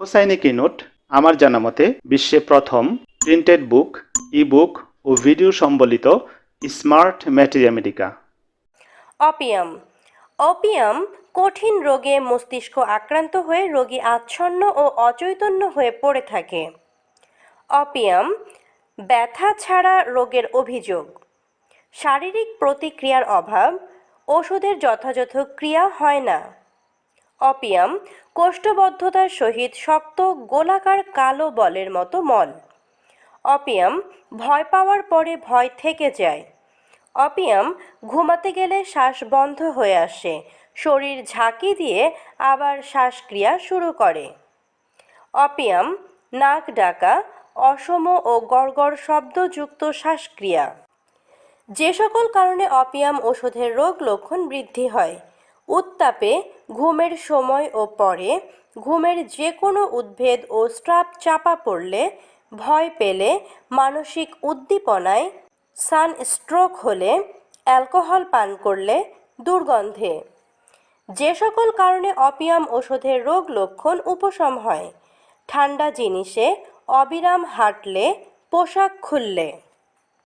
Hussaini note আমার জানা মতে বিশ্বে প্রথম প্রিন্টেড বুক ই বুক ও ভিডিও সম্বলিত smart materia medica opium opium কঠিন রোগে মস্তিষ্ক আক্রান্ত হয়ে রোগী আচ্ছন্ন ও অচৈতন্য হয়ে পড়ে থাকে। অপিয়াম ব্যথা ছাড়া রোগের অভিযোগ। শারীরিক প্রতিক্রিয়ার অভাব, ওষুধের যথাযথ ক্রিয়া হয় না। অপিয়াম কোষ্ঠবদ্ধতার সহিত শক্ত গোলাকার কালো বলের মতো মল। অপিয়াম ভয় পাওয়ার পরে ভয় থেকে যায়। অপিয়াম ঘুমাতে গেলে শ্বাস বন্ধ হয়ে আসে। শরীর ঝাঁকি দিয়ে আবার শ্বাসক্রিয়া শুরু করে। অপিয়াম নাক ডাকা, অসম ও গড়গড় শব্দযুক্ত শ্বাসক্রিয়া। যে সকল কারণে অপিয়াম ওষুধের রোগ লক্ষণ বৃদ্ধি হয় উত্তাপে ঘুমের সময় ও পরে ঘুমের যে কোনো উদ্ভেদ ও স্ট্রাপ চাপা পড়লে ভয় পেলে মানসিক উদ্দীপনায় সান স্ট্রোক হলে অ্যালকোহল পান করলে দুর্গন্ধে। যে সকল কারণে অপিয়াম ওষুধের রোগ লক্ষণ উপশম হয়। ঠান্ডা জিনিসে অবিরাম হাঁটলে পোশাক খুললে।